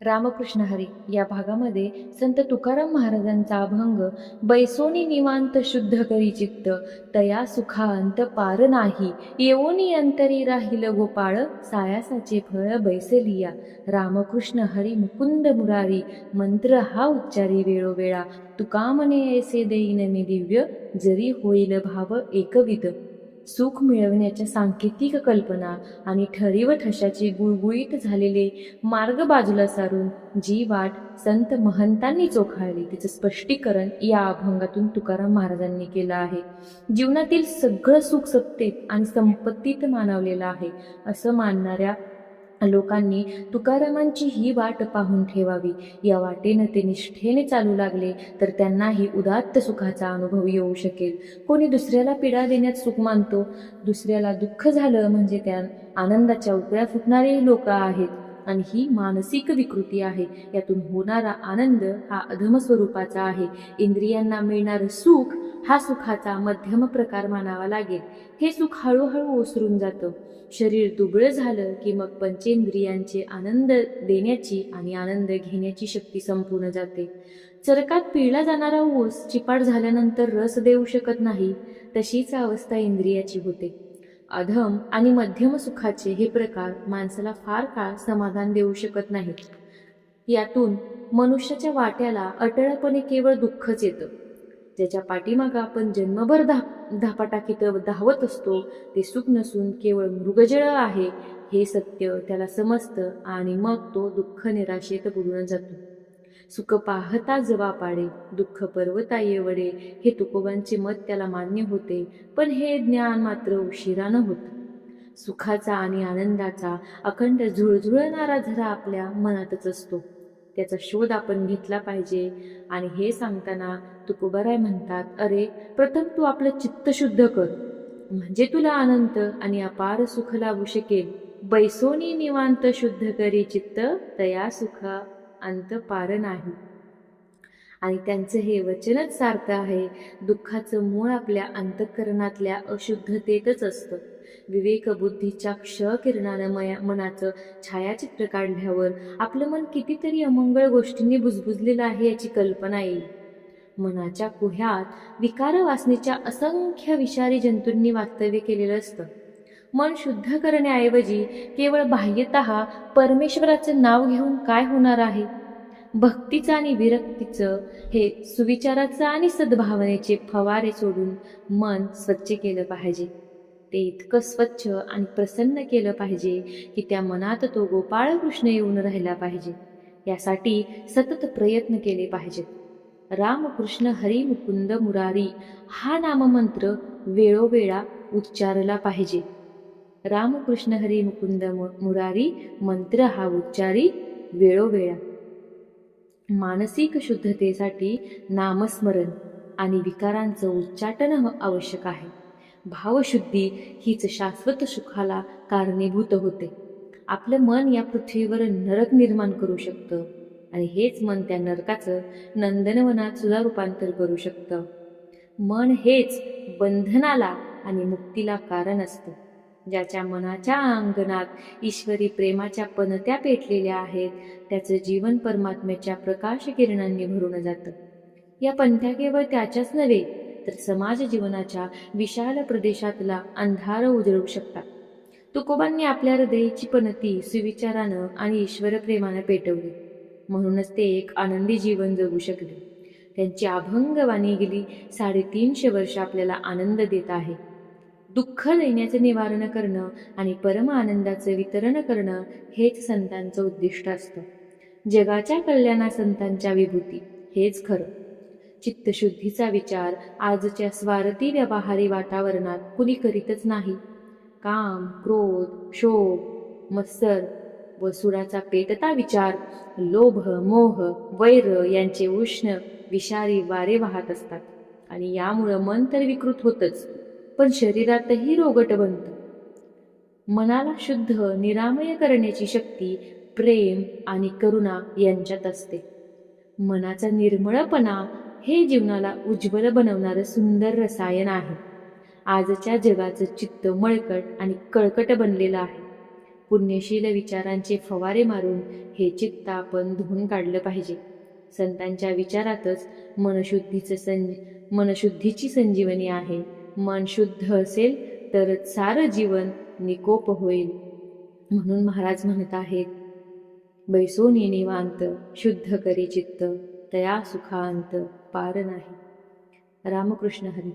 रामकृष्ण हरी. या भागामध्ये संत तुकाराम महाराजांचा अभंग बैसोनी निवांत शुद्ध करी चित्त तया सुखा अंत पार नाही येवोनी अंतरी राहिल गोपाळ सायासाचे फळ बैसलिया. रामकृष्ण हरी मुकुंद मुरारी मंत्र हा उच्चारी वेळोवेळा तुकामने ऐसे देईन मी दिव्य जरी होईल भाव एकविध. सुख मिळवण्याच्या सांकेतिक कल्पना आणि ठरीव ठशाची गुळगुळीत झालेले मार्ग बाजूला सारून जी वाट संत महंतांनी चोखाळली तिचं स्पष्टीकरण या अभंगातून तुकाराम महाराजांनी केलं आहे. जीवनातील सगळं सुख सत्तेत आणि संपत्तीत मानवलेलं आहे असं मानणाऱ्या लोकांनी तुकारामांची ही वाट पाहून ठेवावी. या वाटेनं ते निष्ठेने चालू लागले तर त्यांनाही उदात्त सुखाचा अनुभव येऊ शकेल. कोणी दुसऱ्याला पीडा देण्यात सुख मानतो? दुसऱ्याला दुःख झालं म्हणजे त्या आनंदाच्या उकळ्या फुटणारेही लोक आहेत. आणि ही मानसिक विकृती आहे. यातून होणारा आनंद हा अधम स्वरूपाचा आहे. इंद्रियांना मिळणारं सुख हा सुखाचा मध्यम प्रकार मानावा लागेल. हे सुख हळूहळू ओसरून जातं. शरीर दुबळं झालं की मग पंचेंद्रियांचे आनंद देण्याची आणि आनंद घेण्याची शक्ती संपूर्ण जाते. चरकात पिळला जाणारा ऊस चिपाट झाल्यानंतर रस देऊ शकत नाही. तशीच अवस्था इंद्रियाची होते. अधम आणि मध्यम सुखाचे हे प्रकार माणसाला फार काळ समाधान देऊ शकत नाहीत. यातून मनुष्याच्या वाट्याला अटळपणे केवळ दुःखच येतं. ज्याच्या पाठीमागं आपण जन्मभर धा धापाटाकीत धावत असतो ते सुख नसून केवळ मृगजळ आहे हे सत्य त्याला समजतं आणि मग तो दुःख निराशेत बुडून जातो. सुख पाहता जवा पाडे दुःख पर्वता येवडे हे तुकोबांचे मत त्याला मान्य होते पण हे ज्ञान मात्र उशिरानं होतं. सुखाचा आणि आनंदाचा अखंड झुळझुळणारा झरा आपल्या मनातच असतो. त्याचा शोध आपण घेतला पाहिजे. आणि हे सांगताना तुकोबाराय म्हणतात अरे प्रथम तू आपलं चित्त शुद्ध कर. म्हणजे तुला अनंत आणि अपार सुख लाभू शकेल. बैसोनी निवांत शुद्ध करी चित्त तया सुख. अंत पार नाही आणि त्यांचं हे वचनच सार्थ आहे दुःखाचं मूळ आपल्या अंतःकरणातल्या अशुद्धतेतच असतं. विवेक बुद्धीच्या क्ष किरणानं मया मनाचं छायाचित्र काढल्यावर आपलं मन कितीतरी अमंगळ गोष्टींनी बुजबुजलेलं आहे याची कल्पना येईल. मनाच्या कुह्यात विकार वासनेच्या असंख्य विषारी जंतूंनी वास्तव्य केलेलं असतं. मन शुद्ध करण्याऐवजी केवळ बाह्यत परमेश्वराचं नाव घेऊन काय होणार आहे? भक्तीचं आणि विरक्तीचं हे सुविचाराचं आणि सद्भावनेचे फवारे सोडून मन स्वच्छ केलं पाहिजे. ते इतकं स्वच्छ आणि प्रसन्न केलं पाहिजे की त्या मनात तो गोपाळकृष्ण येऊन राहिला पाहिजे. यासाठी सतत प्रयत्न केले पाहिजेत. रामकृष्ण हरी मुकुंद मुरारी हा नाममंत्र वेळोवेळा उच्चारला पाहिजे. रामकृष्ण हरी मुकुंद मुरारी मंत्र हा उच्चारी वेळोवेळा. मानसिक शुद्धतेसाठी नामस्मरण आणि विकारांचं उच्चाटन आवश्यक आहे. भावशुद्धी हीच शाश्वत सुखाला कारणीभूत होते. आपलं मन या पृथ्वीवर नरक निर्माण करू शकतं आणि हेच मन त्या नरकाचं नंदनवनात सुद्धा रूपांतर करू शकतं. मन हेच बंधनाला आणि मुक्तीला कारण असतं. ज्याच्या मनाच्या अंगणात ईश्वरी प्रेमाच्या पणत्या पेटलेल्या आहेत त्याचं जीवन परमात्म्याच्या प्रकाश किरणांनी भरून जातं. या पंथ्या केवळ त्याच्याच नव्हे तर समाज जीवनाच्या विशाल प्रदेशातला अंधार उजळू शकतात. तुकोबांनी आपल्या हृदयाची पणती सुविचारानं आणि ईश्वर प्रेमानं पेटवली. म्हणूनच ते एक आनंदी जीवन जगू शकले. त्यांची अभंगवाणी गेली साडेतीनशे वर्ष आपल्याला आनंद देत आहे. दुःख देण्याचं निवारण करणं आणि परम आनंदाचं वितरण करणं हेच संतांचं उद्दिष्ट असतं. जगाच्या कल्याणा संतांच्या विभूती हेच खरं. चित्तशुद्धीचा विचार आजच्या स्वार्थी व्यवहारी वातावरणात कुणी करीतच नाही. काम क्रोध शोभ मत्सर व सुराचा पेटता विचार लोभ मोह वैर यांचे उष्ण विषारी वारे वाहत असतात. आणि यामुळं मन तर विकृत होतच. पण शरीरातही रोगट बनतं. मनाला शुद्ध निरामय करण्याची शक्ती प्रेम आणि करुणा यांच्यात असते. मनाचा निर्मळपणा हे जीवनाला उज्ज्वल बनवणारं सुंदर रसायन आहे. आजच्या जगाचं चित्त मळकट आणि कळकट बनलेलं आहे. पुण्यशील विचारांचे फवारे मारून हे चित्त आपण धुवून काढलं पाहिजे. संतांच्या विचारातच मनशुद्धीचं संज मनशुद्धीची संजीवनी आहे. मन शुद्ध असेल तरच सारं जीवन निकोप होईल. म्हणून महाराज म्हणत आहेत बैसोनी निवांत शुद्ध करी चित्त तया सुखांत पार नाही. रामकृष्ण हरी